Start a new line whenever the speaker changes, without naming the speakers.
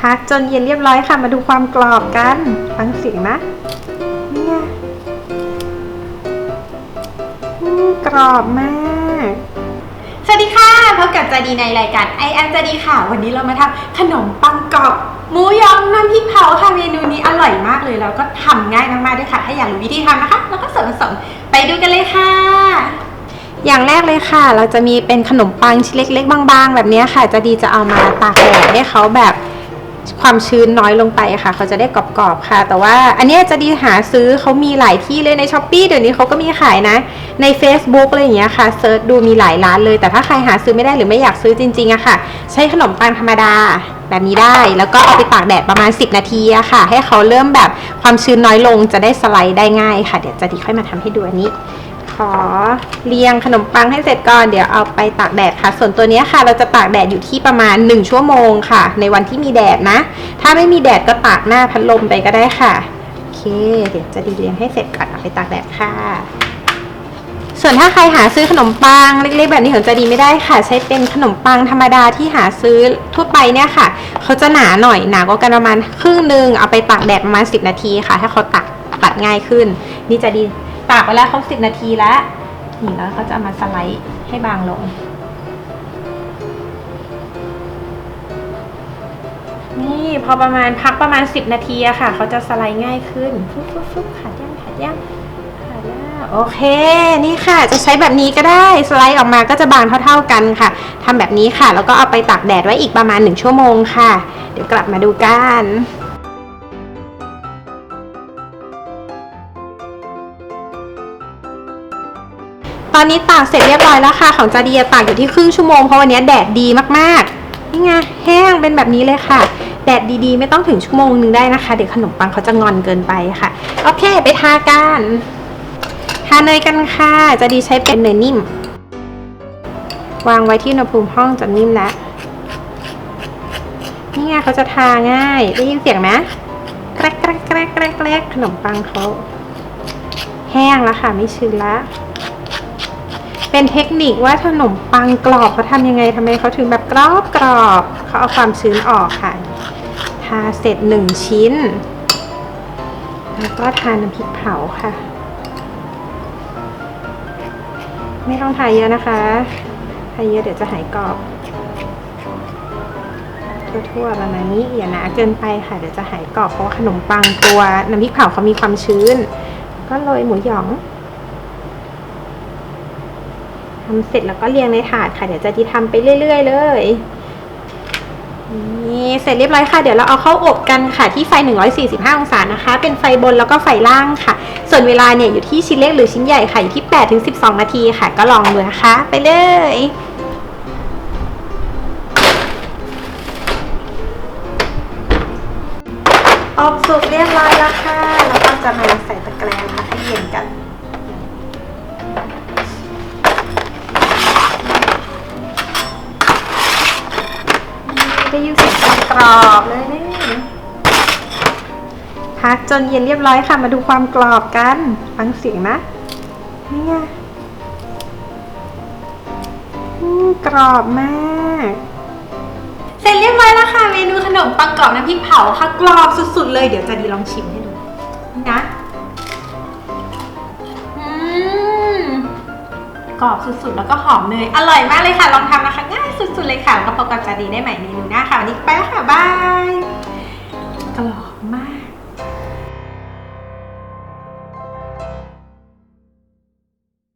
พักจนเย็นเรียบร้อยค่ะ มาดูความกรอบกัน ฟังเสียงนะ เนี่ยอืมกรอบมาก
สวัสดีค่ะ พบกับจาดีในรายการ I am จาดีค่ะ วันนี้เรามาทำขนมปังกรอบหมูยองน้ำพริกเผาค่ะ เมนูนี้อร่อยมากเลยแล้วก็ทำง่ายมากๆด้วยค่ะ ถ้าอยากรู้วิธีทำนะคะ แล้วก็ส่วนผสมไปดูกันเลยค่ะ
อย่างแรกเลยค่ะ เราจะมีเป็นขนมปังชิ้นเล็ก ๆ บาง ๆ แบบนี้ค่ะ จะดีจะเอามาตากแดดให้เขาแบบ ความชื้นน้อยลงไปค่ะ เขาจะได้กรอบๆค่ะ แต่ว่าอันนี้จะดีหาซื้อเขามีหลายที่เลยในช้อปปีเดี๋ยวนี้เขาก็มีขายนะ ใน Facebook อะไรอย่างเงี้ยค่ะเซิร์ชดูมีหลายร้านเลย แต่ถ้าใครหาซื้อไม่ได้หรือไม่อยากซื้อจริงๆอะค่ะ ใช้ขนมปังธรรมดาแบบนี้ได้ แล้วก็เอาไปตากแดดประมาณ 10 นาทีอะค่ะ ให้เขาเริ่มแบบความชื้นน้อยลงจะได้สไลด์ได้ง่ายค่ะ เดี๋ยวจะดีค่อยมาทำให้ดูอันนี้ ขอเรียงขนมปังให้เสร็จก่อน เดี๋ยวเอาไปตากแดดค่ะ ส่วนตัวนี้ค่ะ เราจะตากแดดอยู่ที่ประมาณ 1 ชั่วโมงค่ะ ในวันที่มีแดดนะ ถ้าไม่มีแดดก็ตากหน้าพัดลมไปก็ได้ค่ะ โอเค เดี๋ยวจะดีเรียงให้เสร็จก่อนเอาไปตากแดดค่ะ ส่วนถ้าใครหาซื้อขนมปังเล็กๆแบบนี้ของจะดีไม่ได้ค่ะ ใช้เป็นขนมปังธรรมดาที่หาซื้อทั่วไปเนี่ยค่ะ เขาจะหนาหน่อยหนากว่ากันประมาณครึ่งหนึ่งเอาไปตากแดดประมาณ 10 นาทีค่ะ ถ้าเขาตักตัดง่ายขึ้น นี่จะดี ตากไปแล้วครบ10นาทีแล้วนี่แล้วก็จะมาสไลด์ให้บางลง นี่พอประมาณพักประมาณ10นาทีอะค่ะ เขาจะสไลด์ง่ายขึ้นฟุ๊บฟุ๊บฟุ๊บขาดย่างขาดย่างขาดแล้วโอเค นี่ค่ะ จะใช้แบบนี้ก็ได้สไลด์ออกมาก็จะบางเท่า ๆกันค่ะทำแบบนี้ค่ะ แล้วก็เอาไปตากแดดไว้อีกประมาณ1ชั่วโมงค่ะ เดี๋ยวกลับมาดูกัน ตอนนี้ตากเสร็จเรียบร้อยแล้วค่ะ ของจาเดียตากอยู่ที่ครึ่งชั่วโมงเพราะวันนี้แดดดีมากๆนี่ไงแห้งเป็นแบบนี้เลยค่ะ แดดดีๆ ไม่ต้องถึงชั่วโมงนึงได้นะคะ เดี๋ยวขนมปังเขาจะงอนเกินไปค่ะ โอเค ไปทากันทาเนยกันค่ะจาดีใช้เป็นเนยนิ่ม วางไว้ที่อุณหภูมิห้องจนนิ่มแล้วนี่ไงเขาจะทาง่าย ได้ยินเสียงไหมแกรกแกรกแกรกแกรกแกรกขนมปังเขาแห้งแล้วค่ะ ไม่ชื้นละ เป็นเทคนิคว่าขนมปังกรอบเขาทำยังไงทำไมเขาถึงแบบกรอบกรอบเขาเอาความชื้นออกค่ะทาเสร็จหนึ่งชิ้น แล้วก็ทาน้ำพริกเผาค่ะ ไม่ต้องทาเยอะนะคะทาเยอะเดี๋ยวจะหายกรอบ ทั่วๆประมาณนี้อย่าหนาเกินไปค่ะ เดี๋ยวจะหายกรอบเพราะว่าขนมปังตัวน้ำพริกเผาเขามีความชื้น ก็โรยหมูหยอง ทำเสร็จแล้วก็เรียงในถาดค่ะ เดี๋ยวจะที่ทำไปเรื่อย ๆ เลยนี่เสร็จเรียบร้อยค่ะ เดี๋ยวเราเอาเข้าอบกันค่ะ ที่ไฟ 145 องศานะคะ เป็นไฟบนแล้วก็ไฟล่างค่ะ ส่วนเวลาเนี่ยอยู่ที่ชิ้นเล็กหรือชิ้นใหญ่ค่ะ อยู่ที่ 8-12 นาทีค่ะ ก็ลองดูนะคะ ไปเลยอบสุกเรียบร้อยแล้วค่ะ แล้วก็จะมาใส่ตะแกรงมาให้เย็นกัน ได้ยินเสียงกรอบเลยนี่พักจนเย็นเรียบร้อยค่ะ มาดูความกรอบกัน ฟังเสียงนะ นี่ไงกรอบมาก
เสร็จเรียบร้อยแล้วค่ะ เมนูขนมปังกรอบน้ำพริกเผาค่ะกรอบสุดๆเลย เดี๋ยวจะดีลองชิมให้ดูนี่นะ กรอบสุดๆ แล้วก็หอมเนยอร่อยมากเลยค่ะ ลองทำนะคะ ง่ายสุดๆเลยค่ะ แล้วก็พบกับจาดีได้ใหม่ในูหน้าค่ะ วันนี้ไปแล้วค่ะ บายบา